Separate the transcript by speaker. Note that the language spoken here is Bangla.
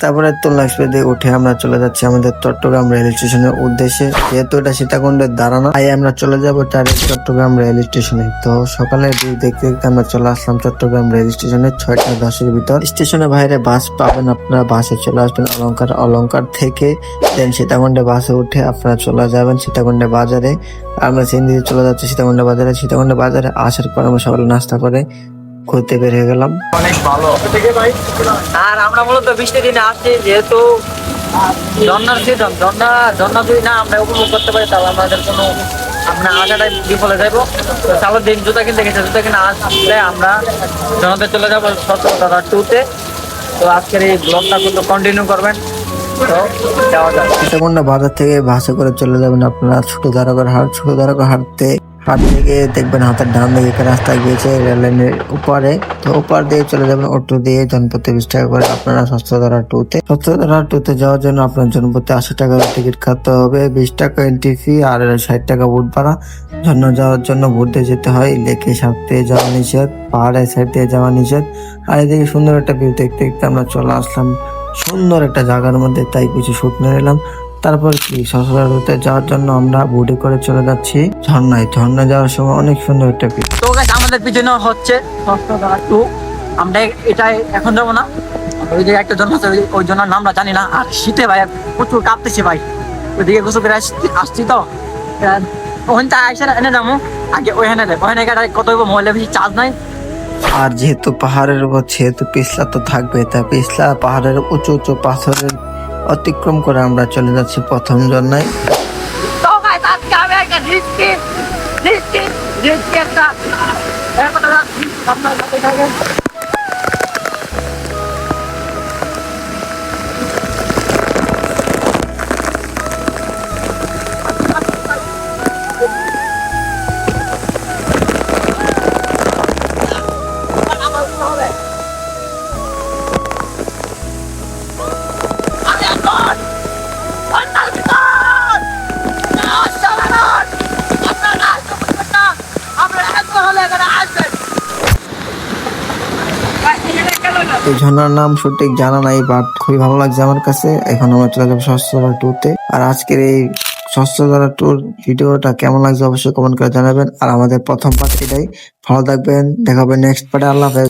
Speaker 1: তারপরে তুলনা এক্সপ্রেস দিয়ে উঠে আমরা চলে যাচ্ছি আমাদের চট্টগ্রাম রেল স্টেশনের উদ্দেশ্যে। যেহেতু এটা সীতাকুণ্ডের দাঁড়ানো তাই আমরা চলে যাব ডাইরেক্ট চট্টগ্রাম রেল স্টেশনে। তো সকালে দেখতে দেখতে আমরা চলে আসলাম চট্টগ্রাম রেল স্টেশনে ছয়টা দশের ভিতর। স্টেশনের বাইরে বাস পাবেন আপনারা, বাসে চলে আসবেন অলংকার। অলংকার থেকে দেন সীতাকুণ্ডে বাসে উঠে আপনারা চলে যাবেন সীতাকুণ্ডে বাজারে। আমরা সেদিন চলে যাচ্ছি সীতাকুণ্ডে বাজারে। সীতাকুণ্ডে বাজারে আসার পর আমরা সকালে নাস্তা করে ঘুরতে বের হয়ে গেলাম।
Speaker 2: অনেক ভালো। আর আমরা মূলত বৃষ্টির দিনে আসছি যেহেতু ঝর্ণার সিজন ঝর্ণা ঝর্ণা যদি না আমরা উপভোগ করতে পারি তাহলে আমাদের কোনো আমরা আসাটাই বিফলে যাব তো সালের দিন জুতা কিনতে গেছে জুতা কিনে আসলে আমরা ঝর্ণাতে চলে যাব সতেরো টুতে তো আজকের এই ব্লগটা কিন্তু কন্টিনিউ করবেন। তো যাওয়া
Speaker 1: বাজার থেকে বাসে করে চলে যাবেন আপনারা ছোট দ্বারকার হাট। ছোট দ্বারকার হাটতে হাট থেকে দেখবেন হাতের ডান দিকে একটা রাস্তা গিয়েছে, রেল লাইনের উপরে। তো উপর দিয়ে চলে যাবেন অটো দিয়ে জনপতি বিশ টাকা করে আপনারা সস্তাধারা টুতে। সস্তাধারা টুতে যাওয়ার জন্য আপনার জনপতি আশি টাকা টিকিট কাটতে হবে। বিশ টাকা এন্ট্রি ফি আর ষাট টাকা বুট ভাড়া। ঝর্ণা যাওয়ার জন্য দিয়ে যেতে হয়। লেকে সাপ দিয়ে যাওয়া নিষেধ, পাহাড়ের সাইড দিয়ে যাওয়া নিষেধ। আর এদিকে সুন্দর একটা ভিউ দেখতে দেখতে আমরা চলে আসলাম। সুন্দর একটা জায়গার মধ্যে তাই কিছু শুট নিয়ে নিলাম তারপর কি? সসরাতে যাওয়ার জন্য আমরা বুটে করে চলে যাচ্ছি। ঝর্ণায়। ঝর্ণা যাওয়ার সময় অনেক সুন্দর একটা ভিউ
Speaker 2: তো গাছ আমাদের পিছনে হচ্ছে টু আমরা এটা এখন যাব না। ওই যে একটা জন্য ওই- জন্য নামটা জানি না। আর শীতে ভাই প্রচুর কাঁপতেছে ভাই। ওইদিকে গোসল করে আসছি আসছি তো। ওখানটা আইসা এনে যাব। আগে ওইখানে ওইখানে কত মোবাইলে বেশি চার্জ নাই।
Speaker 1: আর যেহেতু পাহাড়ের উপর যেহেতু পিছলা তো থাকবে তা পিছলা পাহাড়ের উঁচু উঁচু পাথরের অতিক্রম করে আমরা চলে যাচ্ছি প্রথম ঝর্ণায়
Speaker 2: একটা
Speaker 1: এই ঝর্ণার নাম সঠিক জানা নাই বাট খুবই ভালো লাগছে আমার কাছে। এখন আমরা চলে যাব সস্তাধারা টুতে আর আজকের এই সস্তাধারা টুর ভিডিওটা কেমন লাগছে অবশ্যই কমেন্ট করে জানাবেন। আর আমাদের প্রথম পার্ট এটাই। ভালো থাকবেন দেখাবেন নেক্সট পার্টে আল্লাহ হাফেজ।